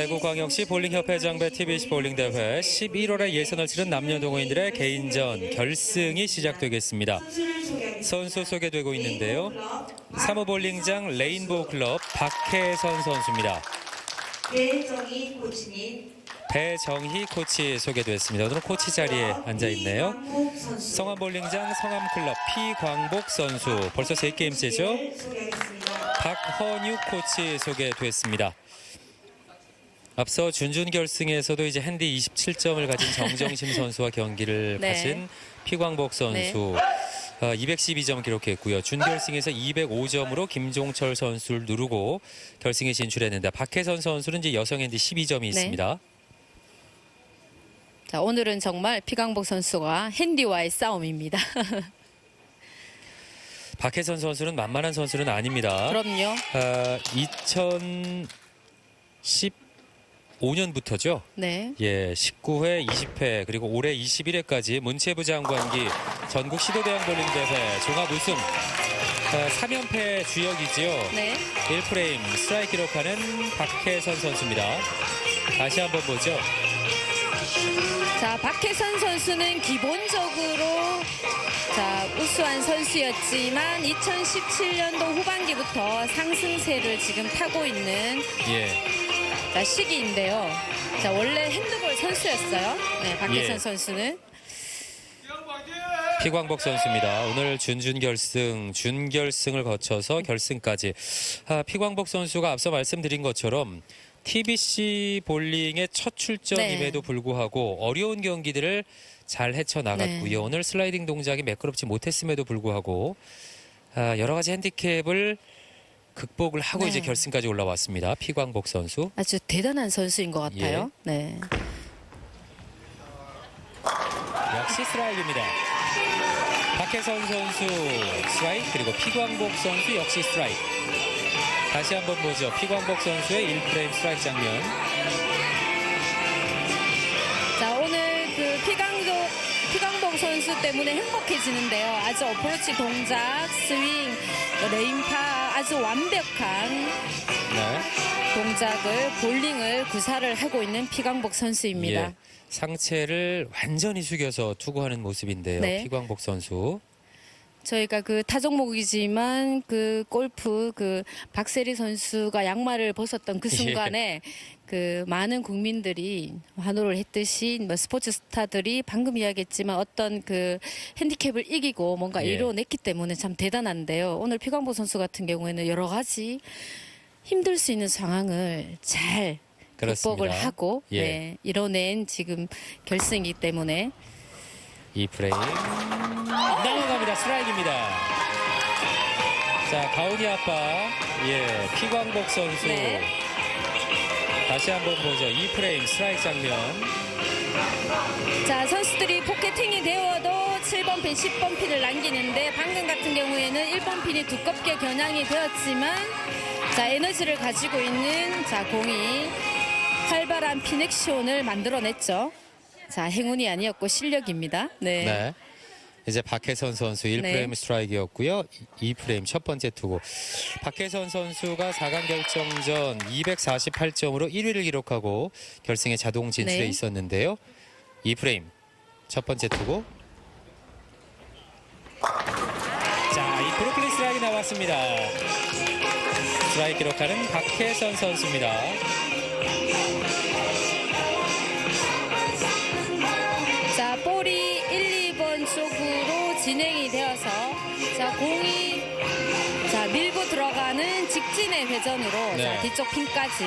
대구광역시 볼링협회장배 TBC 볼링대회 11월에 예선을 치른 남녀 동호인들의 개인전 결승이 시작되겠습니다. 선수 소개되고 있는데요. 사무볼링장 레인보우 클럽 박혜선 선수입니다. 배정희 코치님, 배정희 코치 소개됐습니다. 오늘 코치 자리에 앉아 있네요. 이광복 선수, 성암 볼링장 성암 클럽 피광복 선수 벌써 세 게임째죠. 박헌유 코치 소개됐습니다. 앞서 준준 결승에서도 이제 핸디 27점을 가진 정정심 선수와 경기를 네. 가진 피광복 선수 어, 212점 기록했고요. 준결승에서 205점으로 김종철 선수를 누르고 결승에 진출했는데 박혜선 선수는 이제 여성 핸디 12점이 있습니다. 자, 오늘은 정말 피강복 선수가 핸디와의 싸움입니다. 박혜선 선수는 만만한 선수는 아닙니다. 그럼요. 아, 2015년부터죠. 네. 예, 19회, 20회 그리고 올해 21회까지 문체부 장관기 전국 시도대학 볼링 대회 종합 우승 아, 3연패 주역이지요. 네. 1프레임 스트라이크 기록하는 박혜선 선수입니다. 다시 한번 보죠. 자, 박혜선 선수는 기본적으로 자, 우수한 선수였지만 2017년도 후반기부터 상승세를 지금 타고 있는 예, 자, 시기인데요. 자, 원래 핸드볼 선수였어요. 네, 박혜선 예. 선수는. 피광복 선수입니다. 오늘 준준결승, 준결승을 거쳐서 결승까지. 아, 피광복 선수가 앞서 말씀드린 것처럼 TBC 볼링의 첫 출전임에도 불구하고 어려운 경기들을 잘 헤쳐나갔고요. 네. 오늘 슬라이딩 동작이 매끄럽지 못했음에도 불구하고 아, 여러 가지 핸디캡을 극복을 하고 네. 이제 결승까지 올라왔습니다. 피광복 선수. 아주 대단한 선수인 것 같아요. 네. 역시 스트라이크입니다. 박혜선 선수 스트라이크 그리고 피광복 선수 역시 스트라이크. 다시 한번 보죠. 피광복 선수의 1프레임 스트라이크 장면. 자 오늘 그 피강조 피강복 선수 때문에 행복해지는데요. 아주 어프로치 동작, 스윙, 레인파 아주 완벽한 네. 동작을 볼링을 구사를 하고 있는 피강복 선수입니다. 예. 상체를 완전히 숙여서 투구하는 모습인데요. 네. 피광복 선수. 저희가 그 타종목이지만 그 골프 그 박세리 선수가 양말을 벗었던 그 순간에 그 많은 국민들이 환호를 했듯이 뭐 스포츠 스타들이 방금 이야기했지만 어떤 그 핸디캡을 이기고 뭔가 예. 이뤄냈기 때문에 참 대단한데요. 오늘 피광보 선수 같은 경우에는 여러 가지 힘들 수 있는 상황을 잘 극복을 그렇습니다. 하고 예. 네, 이뤄낸 지금 결승이기 때문에 2프레임. 넘어갑니다. 스트라이크입니다. 자, 가온이 아빠. 예. 피광복 선수. 네. 다시 한번 보죠. 2프레임 스트라이크 장면. 자 선수들이 포켓팅이 되어도 7번 핀, 10번 핀을 남기는데 방금 같은 경우에는 1번 핀이 두껍게 겨냥이 되었지만 자 에너지를 가지고 있는 자 공이 활발한 핀 액션을 만들어냈죠. 자 행운이 아니었고 실력입니다. 네. 네. 이제 박혜선 선수 1프레임 네. 스트라이크였고요. 2프레임 첫 번째 투구. 박혜선 선수가 4강 결정전 248점으로 1위를 기록하고 결승에 자동 진출해 네. 있었는데요. 2프레임 첫 번째 투구. 자, 이 브로클리 스트라이크 나왔습니다. 스트라이크 기록하는 박혜선 선수입니다. 자 공이 자 밀고 들어가는 직진의 회전으로 네. 자 뒤쪽 핀까지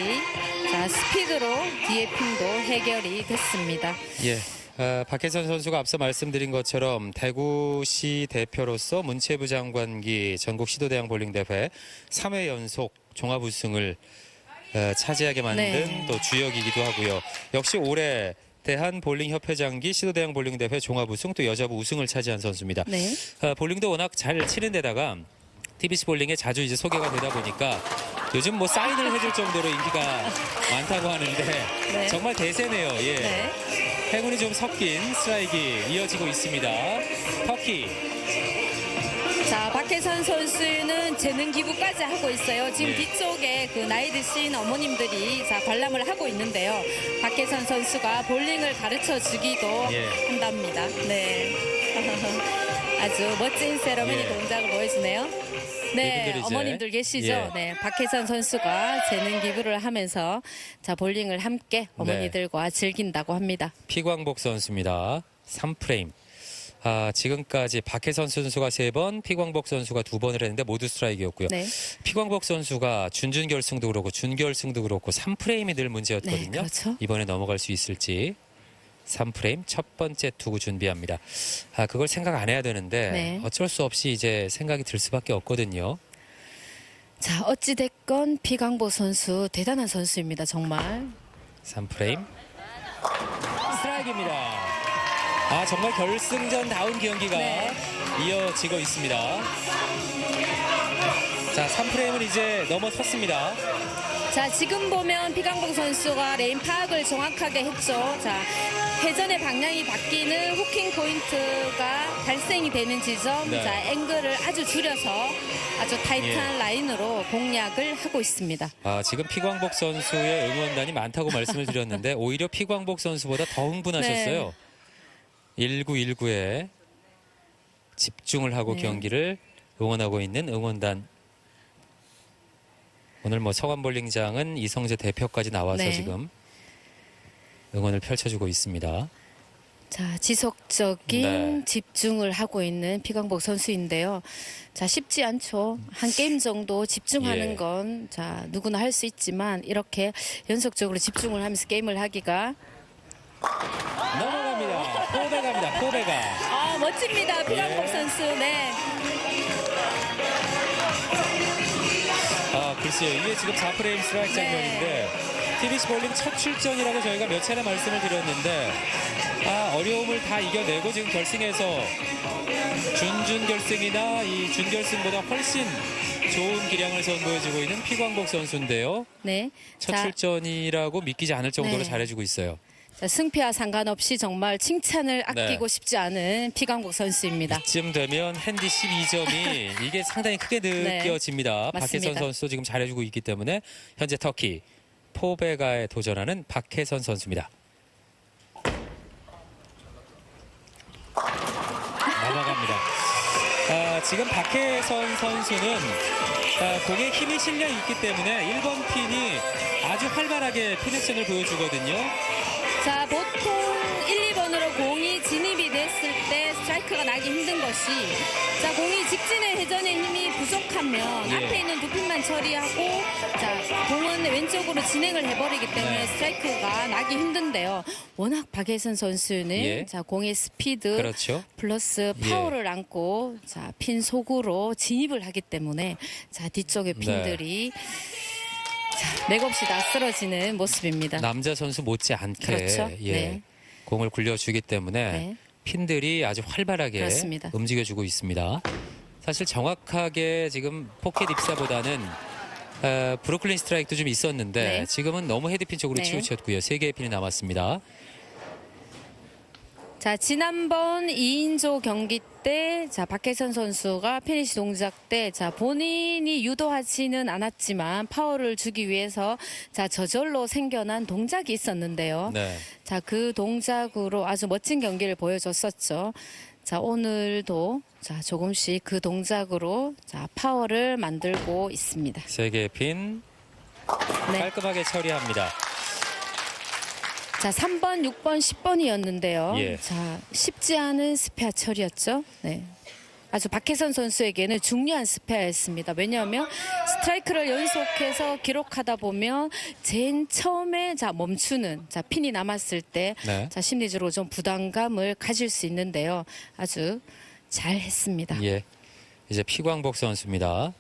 자 스피드로 뒤에 핀도 해결이 됐습니다. 예. 아, 박혜선 선수가 앞서 말씀드린 것처럼 대구시 대표로서 문체부 장관기 전국 시도대항 볼링 대회 3회 연속 종합 우승을 어, 차지하게 만든 네. 또 주역이기도 하고요. 역시 올해 대한 볼링 협회장기 시도대항 볼링 대회 종합 우승 또 여자부 우승을 차지한 선수입니다. 네. 아, 볼링도 워낙 잘 치는 데다가 TBC 볼링에 자주 이제 소개가 되다 보니까 요즘 뭐 사인을 해줄 정도로 인기가 많다고 하는데 네. 정말 대세네요. 예. 네. 행운이 좀 섞인 스트라이크 이어지고 있습니다. 터키. 자, 박혜선 선수는 재능 기부까지 하고 있어요. 지금 예. 뒤쪽에 그 나이 드신 어머님들이 자, 관람을 하고 있는데요. 박혜선 선수가 볼링을 가르쳐 주기도 예. 한답니다. 네. 아주 멋진 세러머니 예. 동작을 보여주네요. 네, 이제, 어머님들 계시죠? 예. 네, 박혜선 선수가 재능 기부를 하면서 자 볼링을 함께 어머니들과 즐긴다고 합니다. 피광복 선수입니다. 3프레임. 아, 지금까지 박혜선 선수가 세번 피광복 선수가 두 번을 했는데 모두 스트라이크였고요. 네, 피광복 선수가 준준 결승도 그렇고 준결승도 그렇고 3프레임이 늘 문제였거든요. 네, 그렇죠. 이번에 넘어갈 수 있을지 3프레임 첫 번째 투구 준비합니다. 아, 그걸 생각 안 해야 되는데 네. 어쩔 수 없이 이제 생각이 들 수밖에 없거든요. 자 어찌 됐건 피강보 선수 대단한 선수입니다. 정말. 3프레임 스트라이크입니다. 아 정말 결승전 다운 경기가 네. 이어지고 있습니다. 자 3프레임은 이제 넘어섰습니다. 자 지금 보면 피강복 선수가 레인 파악을 정확하게 했죠. 자 회전의 방향이 바뀌는 후킹 포인트가 발생이 되는 지점, 네. 자 앵글을 아주 줄여서 아주 타이트한 예. 라인으로 공략을 하고 있습니다. 아 지금 피광복 선수의 응원단이 많다고 말씀을 드렸는데 오히려 피광복 선수보다 더 흥분하셨어요. 1919에 집중을 하고 네. 경기를 응원하고 있는 응원단. 오늘 뭐 서관볼링장은 이성재 대표까지 나와서 네. 지금 응원을 펼쳐주고 있습니다. 자, 지속적인 네. 집중을 하고 있는 피광복 선수인데요. 자, 쉽지 않죠. 한 게임 정도 집중하는 예. 건, 자, 누구나 할 수 있지만, 이렇게 연속적으로 집중을 하면서 게임을 하기가. 넘어갑니다. 포베가. 아, 멋집니다. 피광복 예. 선수. 네. 아 글쎄요 이게 지금 4프레임 스트라이크 네. 장면인데 TBC 볼링 첫 출전이라고 저희가 몇 차례 말씀을 드렸는데 아 어려움을 다 이겨내고 지금 결승에서 준준 결승이나 이 준결승보다 훨씬 좋은 기량을 선보여주고 있는 피광복 선수인데요 네. 첫 자, 출전이라고 믿기지 않을 정도로 네. 잘해주고 있어요 자, 승패와 상관없이 정말 칭찬을 아끼고 네. 싶지 않은 피광복 선수입니다. 이쯤 되면 핸디 12점이 이게 상당히 크게 느껴집니다. 박혜선 네. 맞습니다. 선수도 지금 잘해주고 있기 때문에 현재 터키 포베가에 도전하는 박혜선 선수입니다. 넘어갑니다. 아, 지금 박혜선 선수는 아, 공에 힘이 실려 있기 때문에 1번 핀이 아주 활발하게 핀 액션을 보여주거든요. 자, 보통 1, 2번으로 공이 진입이 됐을 때 스트라이크가 나기 힘든 것이 자, 공이 직진의 회전의 힘이 부족하면 예. 앞에 있는 두 핀만 처리하고 자, 공은 왼쪽으로 진행을 해버리기 때문에 네. 스트라이크가 나기 힘든데요. 워낙 박혜선 선수는 예. 자, 공의 스피드 그렇죠. 플러스 예. 파워를 안고 자, 핀 속으로 진입을 하기 때문에 자, 뒤쪽의 네. 핀들이 자, 맥없이 다 쓰러지는 모습입니다. 남자 선수 못지않게 그렇죠. 예, 네. 공을 굴려주기 때문에 네. 핀들이 아주 활발하게 그렇습니다. 움직여주고 있습니다. 사실 정확하게 지금 포켓 입사보다는 어, 브로클린 스트라이크도 좀 있었는데 네. 지금은 너무 헤드핀 쪽으로 네. 치우쳤고요. 세 개의 핀이 남았습니다. 자, 지난번 2인조 경기 때, 자, 박혜선 선수가 피니시 동작 때, 자, 본인이 유도하지는 않았지만 파워를 주기 위해서, 자, 저절로 생겨난 동작이 있었는데요. 네. 자, 그 동작으로 아주 멋진 경기를 보여줬었죠. 자, 오늘도, 자, 조금씩 그 동작으로, 자, 파워를 만들고 있습니다. 세 개의 핀 네. 깔끔하게 처리합니다. 자, 3번, 6번, 10번이었는데요. 예. 자, 쉽지 않은 스페어 처리였죠. 네. 아주 박혜선 선수에게는 중요한 스페어였습니다. 왜냐하면 스트라이크를 연속해서 기록하다 보면 제일 처음에 자 멈추는 자 핀이 남았을 때 네. 자 심리적으로 좀 부담감을 가질 수 있는데요. 아주 잘 했습니다. 예. 이제 피광복 선수입니다.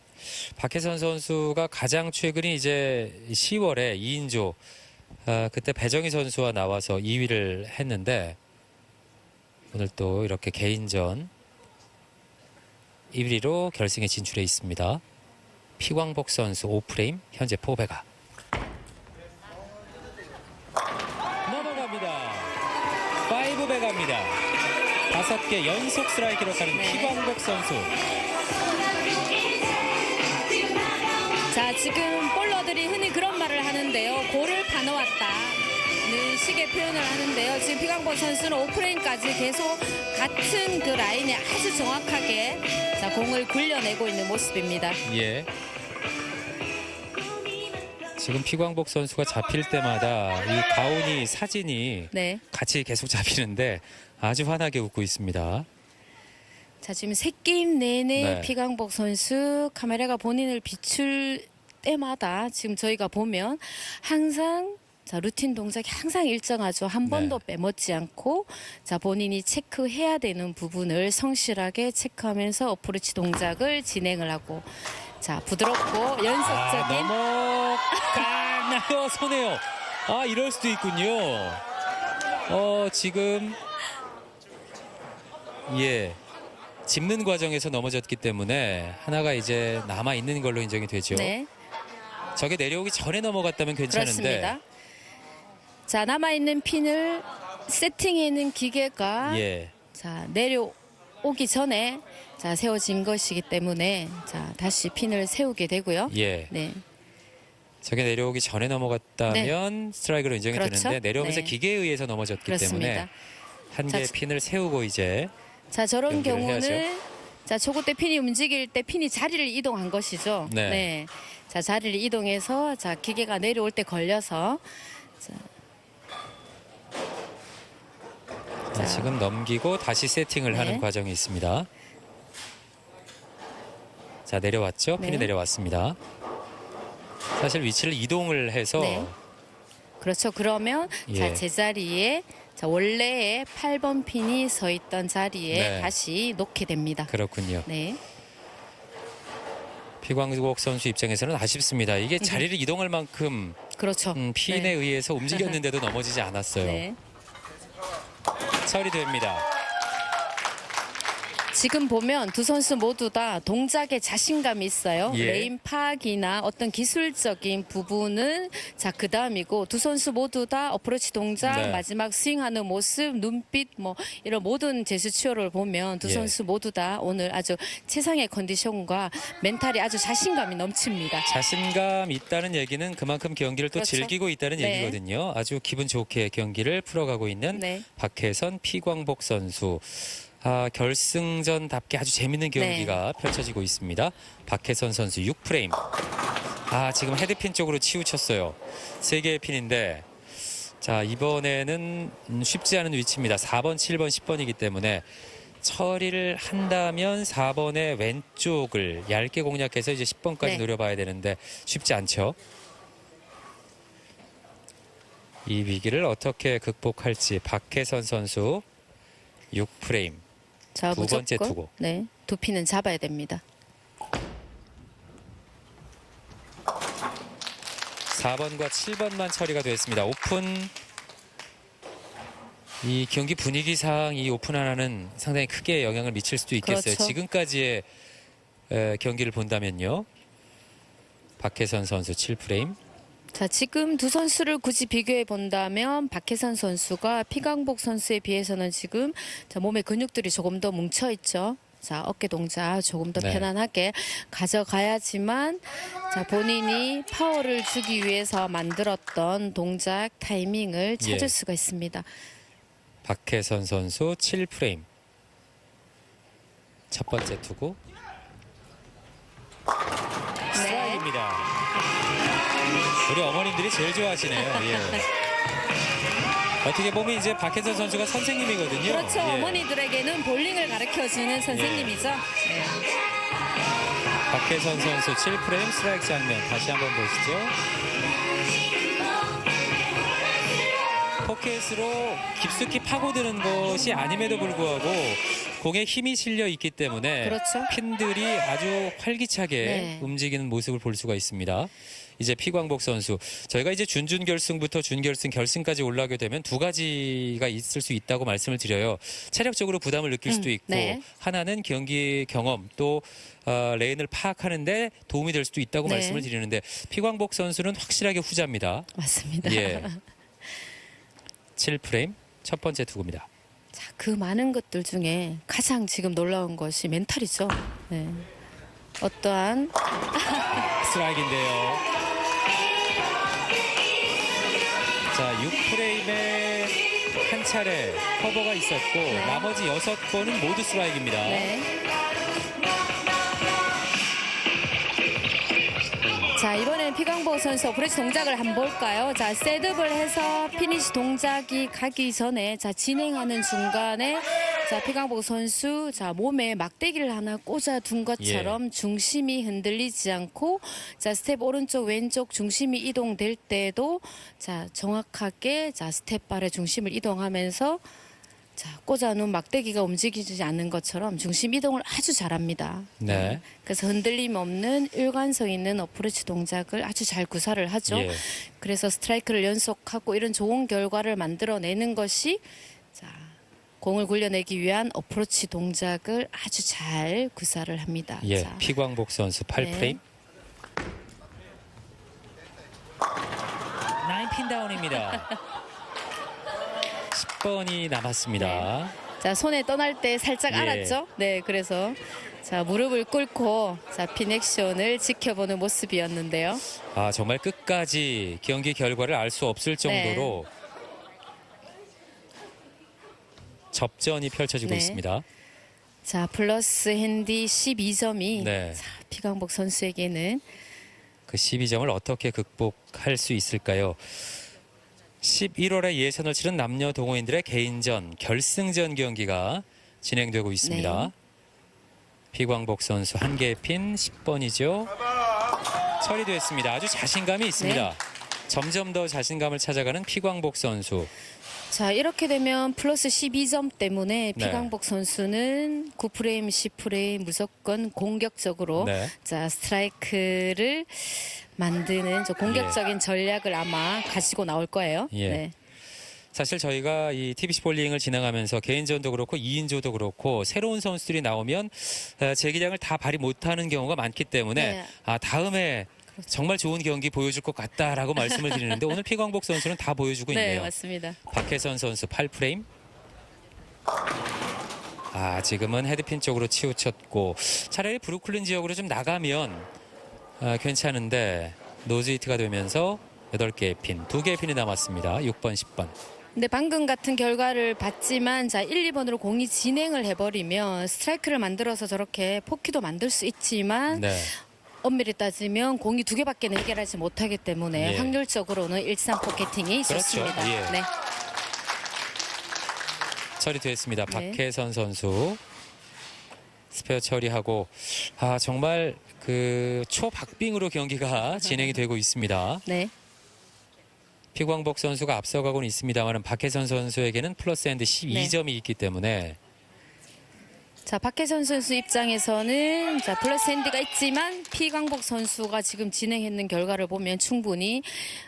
박혜선 선수가 가장 최근이 이제 10월에 2인조 아, 그때 배정희 선수와 나와서 2위를 했는데 오늘 또 이렇게 개인전 1위로 결승에 진출해 있습니다. 피광복 선수 5프레임 현재 포베가 넘어갑니다. 5배 갑니다. 다섯 개 연속 스트라이크 기록하는 네. 피광복 선수. 지금 볼러들이 흔히 그런 말을 하는데요. 골을 파놓았다는 식의 표현을 하는데요. 지금 피강보 선수는 오프레인까지 계속 같은 그 라인에 아주 정확하게 자, 공을 굴려내고 있는 모습입니다. 예. 지금 피광복 선수가 잡힐 때마다 이 가온이 사진이 네. 같이 계속 잡히는데 아주 환하게 웃고 있습니다. 자, 지금 새 게임 내내 네. 피강복 선수 카메라가 본인을 비출 때마다 지금 저희가 보면 항상 자, 루틴 동작이 항상 일정하죠. 한 네. 번도 빼먹지 않고 자, 본인이 체크해야 되는 부분을 성실하게 체크하면서 어프로치 동작을 진행을 하고 자, 부드럽고 아, 연속적인 넘어가나요? 손해요. 아, 이럴 수도 있군요. 어, 지금 예. 짚는 과정에서 넘어졌기 때문에 하나가 이제 남아 있는 걸로 인정이 되죠. 네. 저게 내려오기 전에 넘어갔다면 괜찮은데 그렇습니다. 자, 남아 있는 핀을 세팅해 있는 기계가 예. 자, 내려오기 전에 자, 세워진 것이기 때문에 자, 다시 핀을 세우게 되고요. 예. 네. 저게 내려오기 전에 넘어갔다면 스트라이크로 인정이 그렇죠. 되는데 내려오면서 네. 기계에 의해서 넘어졌기 그렇습니다. 때문에 한 개의 자, 핀을 세우고 이제 자, 저런 연결을 경우는 해야죠. 자, 저거 때 핀이 움직일 때 핀이 자리를 이동한 것이죠. 네. 자, 자리를 이동해서 자, 기계가 내려올 때 걸려서 자, 지금 넘기고 다시 세팅을 네. 하는 과정이 있습니다. 자 내려왔죠? 핀이 네. 내려왔습니다. 사실 위치를 이동을 해서 네. 그렇죠. 그러면 자, 예. 제자리에 자, 원래의 8번 핀이 서 있던 자리에 네. 다시 놓게 됩니다. 그렇군요. 네. 피광국 선수 입장에서는 아쉽습니다. 이게 자리를 이동할 만큼 그렇죠. 음, 핀에 네. 의해서 움직였는데도 넘어지지 않았어요. 네. 처리됩니다. 지금 보면 두 선수 모두 다 동작에 자신감이 있어요. 예. 레인 파악이나 어떤 기술적인 부분은 자 그다음이고 두 선수 모두 다 어프로치 동작, 네. 마지막 스윙하는 모습, 눈빛 뭐 이런 모든 제스처를 보면 두 예. 선수 모두 다 오늘 아주 최상의 컨디션과 멘탈이 아주 자신감이 넘칩니다. 자신감 있다는 얘기는 그만큼 경기를 또 그렇죠. 즐기고 있다는 네. 얘기거든요. 아주 기분 좋게 경기를 풀어가고 있는 네. 박혜선, 피광복 선수. 아, 결승전답게 아주 재밌는 네. 경기가 펼쳐지고 있습니다. 박혜선 선수 6프레임. 아, 지금 헤드핀 쪽으로 치우쳤어요. 세 개의 핀인데 자, 이번에는 음, 쉽지 않은 위치입니다. 4번, 7번, 10번이기 때문에 처리를 한다면 4번의 왼쪽을 얇게 공략해서 이제 10번까지 네. 노려봐야 되는데 쉽지 않죠. 이 위기를 어떻게 극복할지 박혜선 선수 6프레임. 자 두 무조건 번째 투구. 네 두피는 잡아야 됩니다. 4번과 7번만 처리가 됐습니다. 오픈 이 경기 분위기상 이 오픈 하나는 상당히 크게 영향을 미칠 수도 있겠어요. 그렇죠. 지금까지의 에, 경기를 본다면요. 박혜선 선수 7프레임. 자, 지금 두 선수를 굳이 비교해 본다면 박혜선 선수가 피강복 선수에 비해서는 지금 자, 몸의 근육들이 조금 더 뭉쳐 있죠. 자, 어깨 동작 조금 더 네. 편안하게 가져가야지만 자, 본인이 파워를 주기 위해서 만들었던 동작 타이밍을 찾을 예. 수가 있습니다. 박혜선 선수 7프레임. 첫 번째 투구. 우리 어머님들이 제일 좋아하시네요. 예. 어떻게 보면 이제 박혜선 선수가 선생님이거든요. 그렇죠. 예. 어머니들에게는 볼링을 가르쳐 주는 선생님이죠. 네. 박혜선 선수 7프레임 스트라이크 장면 다시 한번 보시죠. 포켓으로 깊숙이 파고드는 것이 아님에도 불구하고 공에 힘이 실려 있기 때문에 그렇죠. 핀들이 아주 활기차게 네. 움직이는 모습을 볼 수가 있습니다. 이제 피광복 선수 저희가 이제 준준 결승부터 준결승 결승까지 올라가게 되면 두 가지가 있을 수 있다고 말씀을 드려요. 체력적으로 부담을 느낄 수도 음, 있고 네. 하나는 경기 경험 또 어, 레인을 파악하는데 도움이 될 수도 있다고 네. 말씀을 드리는데 피광복 선수는 확실하게 후자입니다. 맞습니다. 예. 7프레임 첫 번째 투구입니다. 자, 그 많은 것들 중에 가장 지금 놀라운 것이 멘탈이죠. 네. 어떠한 스트라이크인데요. 자, 6프레임에 한 차례 커버가 있었고 나머지 6번은 모두 스트라이크입니다. 네. 자 이번엔 피광복 선수 어프로치 동작을 한번 볼까요? 자 셋업을 해서 피니시 동작이 가기 전에 자 진행하는 중간에 자 피광복 선수 자 몸에 막대기를 하나 꽂아 둔 것처럼 중심이 흔들리지 않고 자 스텝 오른쪽 왼쪽 중심이 이동될 때도 자 정확하게 자 스텝 발의 중심을 이동하면서 자, 꽂아 놓은 막대기가 움직이지 않는 것처럼 중심 이동을 아주 잘합니다. 네. 그래서 흔들림 없는 일관성 있는 어프로치 동작을 아주 잘 구사를 하죠. 예. 그래서 스트라이크를 연속하고 이런 좋은 결과를 만들어내는 것이 자, 공을 굴려내기 위한 어프로치 동작을 아주 잘 구사를 합니다. 예, 자, 피광복 선수 8프레임. 나인 핀 다운입니다. 10번이 남았습니다. 자, 손에 떠날 때 살짝 예. 알았죠? 네, 그래서 자, 무릎을 꿇고 자, 핀 액션을 지켜보는 모습이었는데요. 아, 정말 끝까지 경기 결과를 알 수 없을 정도로 접전이 펼쳐지고 네. 있습니다. 자, 플러스 핸디 12점이 네. 자, 피광복 선수에게는 그 12점을 어떻게 극복할 수 있을까요? 11월에 예선을 치른 남녀 동호인들의 개인전 결승전 경기가 진행되고 있습니다. 네. 피광복 선수 한 개의 핀 10번이죠. 처리됐습니다. 아주 자신감이 있습니다. 네. 점점 더 자신감을 찾아가는 피광복 선수. 자, 이렇게 되면 플러스 12점 때문에 네. 피광복 선수는 9프레임, 10프레임 무조건 공격적으로 네. 자, 스트라이크를 만드는 저 공격적인 전략을 아마 가지고 나올 거예요. 예. 네. 사실 저희가 이 TBC 볼링을 진행하면서 개인전도 그렇고 2인조도 그렇고 새로운 선수들이 나오면 어, 재기량을 다 발휘 못하는 경우가 많기 때문에 네. 아 다음에 정말 좋은 경기 보여줄 것 같다라고 말씀을 드리는데 오늘 피광복 선수는 다 보여주고 네, 있네요. 맞습니다. 박혜선 선수 8프레임. 아 지금은 헤드핀 쪽으로 치우쳤고 차라리 브루클린 지역으로 좀 나가면 아, 괜찮은데 노즈히트가 되면서 8개의 핀, 2개의 핀이 남았습니다. 6번, 10번. 근데 방금 같은 결과를 봤지만 자 1, 2번으로 공이 진행을 해버리면 스트라이크를 만들어서 저렇게 포키도 만들 수 있지만 네. 엄밀히 따지면 공이 두 개밖에 해결하지 못하기 때문에 예. 확률적으로는 일산 포켓팅이 그렇죠. 좋습니다. 예. 네. 처리됐습니다. 네. 박혜선 선수 스페어 처리하고 아 정말 그 초박빙으로 경기가 진행이 되고 있습니다. 네. 피광복 선수가 앞서가고는 있습니다만 박혜선 선수에게는 플러스 핸드 12점이 있기 때문에 자, 박혜선 선수 입장에서는 자, 플러스 핸디가 있지만 피광복 선수가 지금 진행했는 결과를 보면 충분히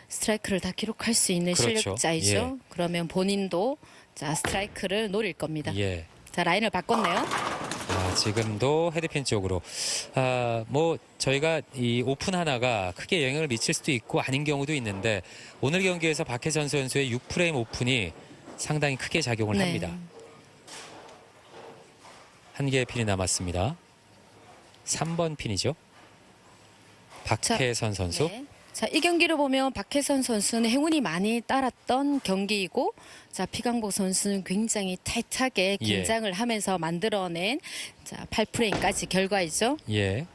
스트라이크를 다 기록할 수 있는 그렇죠. 실력자이죠. 예. 그러면 본인도 자, 스트라이크를 노릴 겁니다. 예. 자, 라인을 바꿨네요. 아, 지금도 헤드핀 쪽으로 아, 뭐 저희가 이 오픈 하나가 크게 영향을 미칠 수도 있고 아닌 경우도 있는데 오늘 경기에서 박혜선 선수의 6프레임 오픈이 상당히 크게 작용을 네. 합니다. 한 개의 핀이 남았습니다. 3번 핀이죠. 박혜선 선수. 네. 자, 이 경기를 보면 박혜선 선수는 행운이 많이 따랐던 경기이고, 자, 피강복 선수는 굉장히 타이트하게 예. 긴장을 하면서 만들어낸 자, 8프레임까지 결과이죠. 예.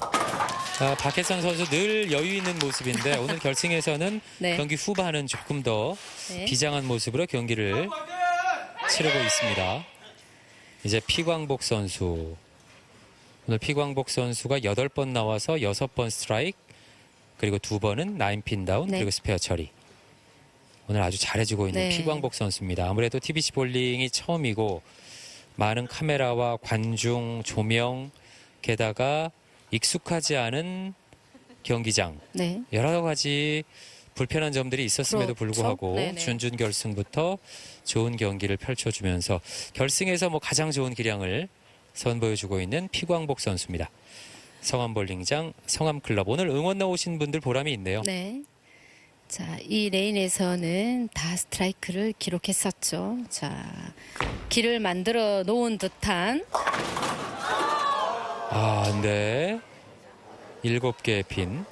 아, 박혜선 선수 늘 여유 있는 모습인데 오늘 결승에서는 네. 경기 후반은 조금 더 네. 비장한 모습으로 경기를 치르고 있습니다. 이제 피광복 선수. 오늘 피광복 선수가 8번 나와서 6번 스트라이크 그리고 2번은 나인 핀 다운 네. 그리고 스페어 처리. 오늘 아주 잘해주고 있는 네. 피광복 선수입니다. 아무래도 TBC 볼링이 처음이고 많은 카메라와 관중, 조명, 게다가 익숙하지 않은 경기장 네. 여러 가지 불편한 점들이 있었음에도 그렇죠. 불구하고 네네. 준준 결승부터 좋은 경기를 펼쳐주면서 결승에서 뭐 가장 좋은 기량을 선보여주고 있는 피광복 선수입니다. 성암 볼링장 성암 클럽 오늘 응원 나오신 분들 보람이 있네요. 네. 자, 이 레인에서는 다 스트라이크를 기록했었죠. 자, 길을 만들어 놓은 듯한 아, 네. 일곱 개의 핀.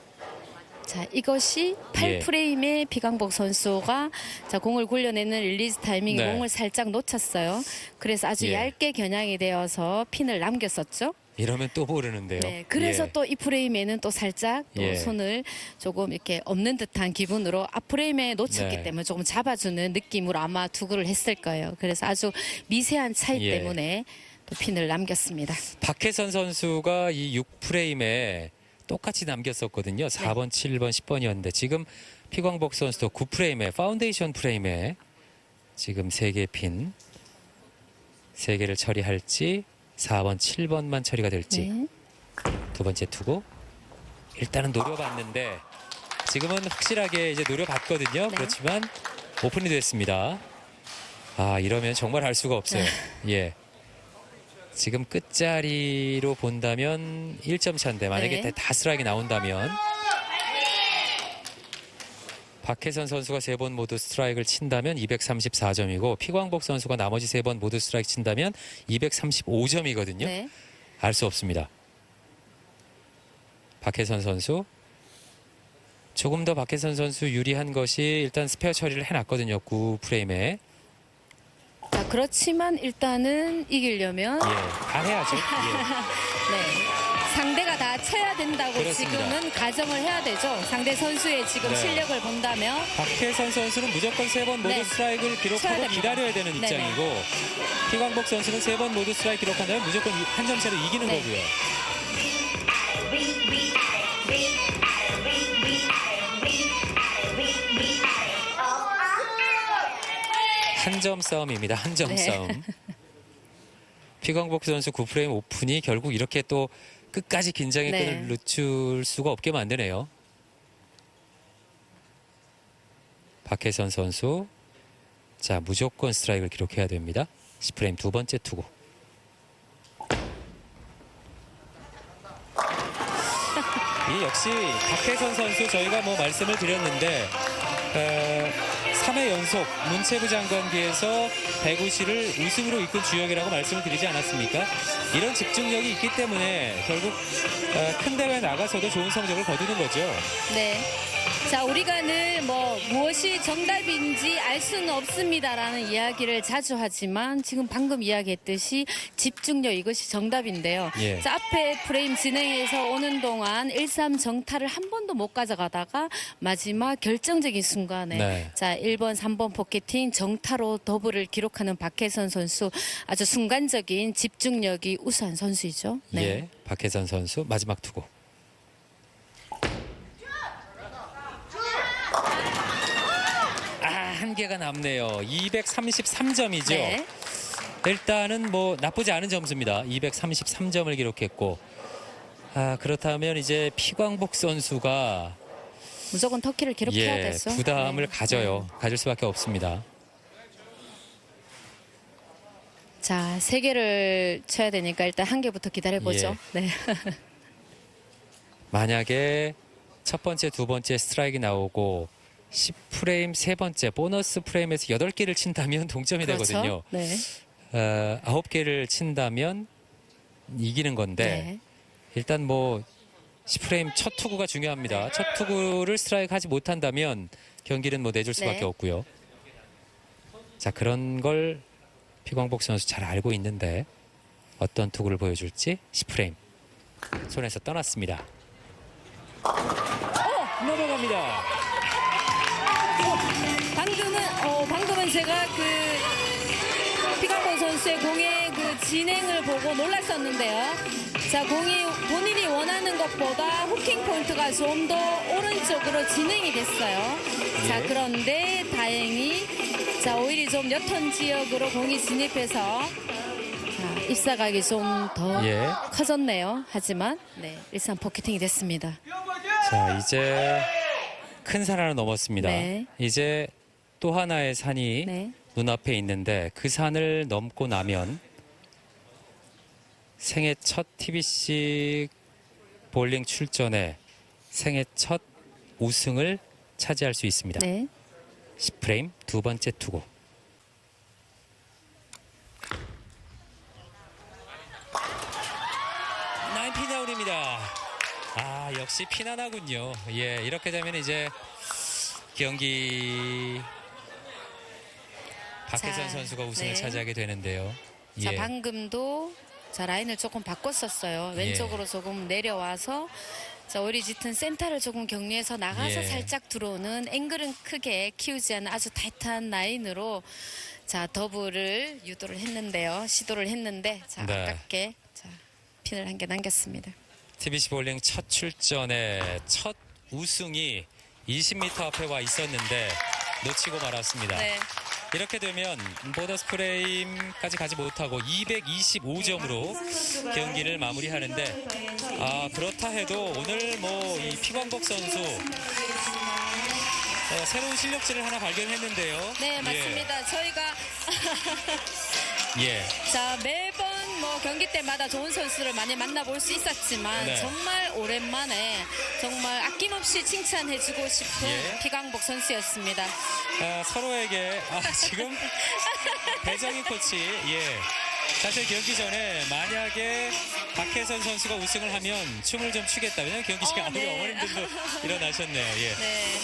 자, 이것이 예. 8프레임의 피강복 선수가 자, 공을 굴려내는 릴리즈 타이밍에 네. 공을 살짝 놓쳤어요. 그래서 아주 예. 얇게 겨냥이 되어서 핀을 남겼었죠. 이러면 또 모르는데요. 네, 그래서 예. 또이 프레임에는 또 살짝 또 예. 손을 조금 이렇게 없는 듯한 기분으로 앞 프레임에 놓쳤기 네. 때문에 조금 잡아주는 느낌으로 아마 투구를 했을 거예요. 그래서 아주 미세한 차이 예. 때문에 또 핀을 남겼습니다. 박혜선 선수가 이 6프레임에 똑같이 남겼었거든요. 4번, 7번, 10번이었는데 지금 피광복 선수도 9프레임에 파운데이션 프레임에 지금 3개 핀 3개를 처리할지 4번, 7번만 처리가 될지 네. 두 번째 투구 일단은 노려봤는데 지금은 확실하게 이제 노려봤거든요. 네. 그렇지만 오픈이 됐습니다. 아 이러면 정말 할 수가 없어요. 예. 지금 끝자리로 본다면 1점 차인데 만약에 네. 다 스트라이크 나온다면 박혜선 선수가 세 번 모두 스트라이크를 친다면 234점이고 피광복 선수가 나머지 세 번 모두 스트라이크 친다면 235점이거든요. 네. 알수 없습니다. 박혜선 선수 조금 더 박혜선 선수 유리한 것이 일단 스페어 처리를 해놨거든요. 9프레임에 자, 그렇지만 일단은 이기려면 예, 다 해야죠. 예. 네. 상대가 다 쳐야 된다고 그렇습니다. 지금은 가정을 해야 되죠. 상대 선수의 지금 네. 실력을 본다면 박혜선 선수는 무조건 세 번 모두 네. 스트라이크를 쳐야 기록하고 됩니다. 기다려야 되는 네네. 입장이고 피광복 선수는 세 번 모두 스트라이크 기록한다면 무조건 한 점 차로 이기는 네. 거고요. 한 점 싸움입니다. 한 점 네. 싸움. 피광복 선수 9프레임 오픈이 결국 이렇게 또 끝까지 긴장의 네. 끈을 늦출 수가 없게 만드네요. 박혜선 선수. 자, 무조건 스트라이크를 기록해야 됩니다. 10프레임 두 번째 투구. 이 역시 박혜선 선수 저희가 뭐 말씀을 드렸는데 어, 3회 연속 문체부 장관기에서 배구시를 우승으로 이끈 주역이라고 말씀을 드리지 않았습니까? 이런 집중력이 있기 때문에 결국 어, 큰 대회 나가서도 좋은 성적을 거두는 거죠. 네. 자, 우리가 늘 뭐 무엇이 정답인지 알 수는 없습니다라는 이야기를 자주 하지만 지금 방금 이야기했듯이 집중력 이것이 정답인데요. 예. 자, 앞에 프레임 진행해서 오는 동안 1, 3 정타를 한 번도 못 가져가다가 마지막 결정적인 순간에 네. 자, 1번, 3번 포켓팅 정타로 더블을 기록하는 박혜선 선수 아주 순간적인 집중력이 우수한 선수이죠. 네. 예, 박혜선 선수 마지막 투구. 아, 한 개가 남네요. 233점이죠. 네. 일단은 뭐 나쁘지 않은 점수입니다. 233점을 기록했고. 아, 그렇다면 이제 피광복 선수가 무조건 터키를 기록해야 예, 되죠. 부담을 네. 가져요. 가질 수밖에 없습니다. 자, 세 개를 쳐야 되니까 일단 한 개부터 기다려 보죠. 예. 네. 만약에 첫 번째, 두 번째 스트라이크 나오고 10프레임 세 번째 보너스 프레임에서 8개를 친다면 동점이 되거든요. 네. 어, 9개를 친다면 이기는 건데 네. 일단 뭐 10프레임 첫 투구가 중요합니다. 첫 투구를 스트라이크 하지 못한다면 경기는 뭐 내줄 수밖에 네. 없고요. 자, 그런 걸 피광복 선수 잘 알고 있는데 어떤 투구를 보여줄지 10프레임 손에서 떠났습니다. 어, 넘어갑니다. 방금은 어, 방금은 제가 그 피강보 선수의 공의 그 진행을 보고 놀랐었는데요. 자, 공이 본인이 원하는 것보다 후킹 포인트가 좀 더 오른쪽으로 진행이 됐어요. 자, 예. 그런데 다행히 자, 오히려 좀 옅은 지역으로 공이 진입해서 자, 입사각이 좀 더 예. 커졌네요. 하지만 네, 일산 포켓팅이 됐습니다. 자, 이제 큰산 하나 넘었습니다. 네. 이제 또 하나의 산이 네. 눈앞에 있는데 그 산을 넘고 나면 생애 첫 TBC 볼링 출전에 생애 첫 우승을 차지할 수 있습니다. 네. 10프레임 두 번째 투구. 나인 아, 역시 피난하군요. 예, 이렇게 되면 이제 경기 박혜선 자, 선수가 우승을 네. 차지하게 되는데요. 자 예. 방금도 자 라인을 조금 바꿨었어요. 예. 왼쪽으로 조금 내려와서 자 오리 짙은 센터를 조금 격리해서 나가서 예. 살짝 들어오는 앵글은 크게 키우지 않은 아주 타이트한 라인으로 자 더블을 유도를 했는데요. 시도를 했는데 자 네. 아깝게 자 핀을 한 개 남겼습니다. TBC 볼링 첫 출전에 첫 우승이 20m 앞에 와 있었는데 놓치고 말았습니다. 네. 이렇게 되면 보너스 프레임까지 가지 못하고 225점으로 경기를 마무리하는데 아 그렇다 해도 오늘 뭐 이 피광복 선수 어, 새로운 실력치를 하나 발견했는데요. 네 맞습니다. 저희가 예. 예. 자 매번 뭐 경기 때마다 좋은 선수를 많이 만나볼 수 있었지만 네. 정말 오랜만에 정말 아낌없이 칭찬해주고 싶은 예. 피강복 선수였습니다. 아, 서로에게 아, 지금 배정희 코치 예. 사실 경기 전에 만약에 박혜선 선수가 우승을 하면 춤을 좀 추겠다. 왜냐면 경기 시간 어, 우리 네. 어머님들도 일어나셨네요. 예. 네.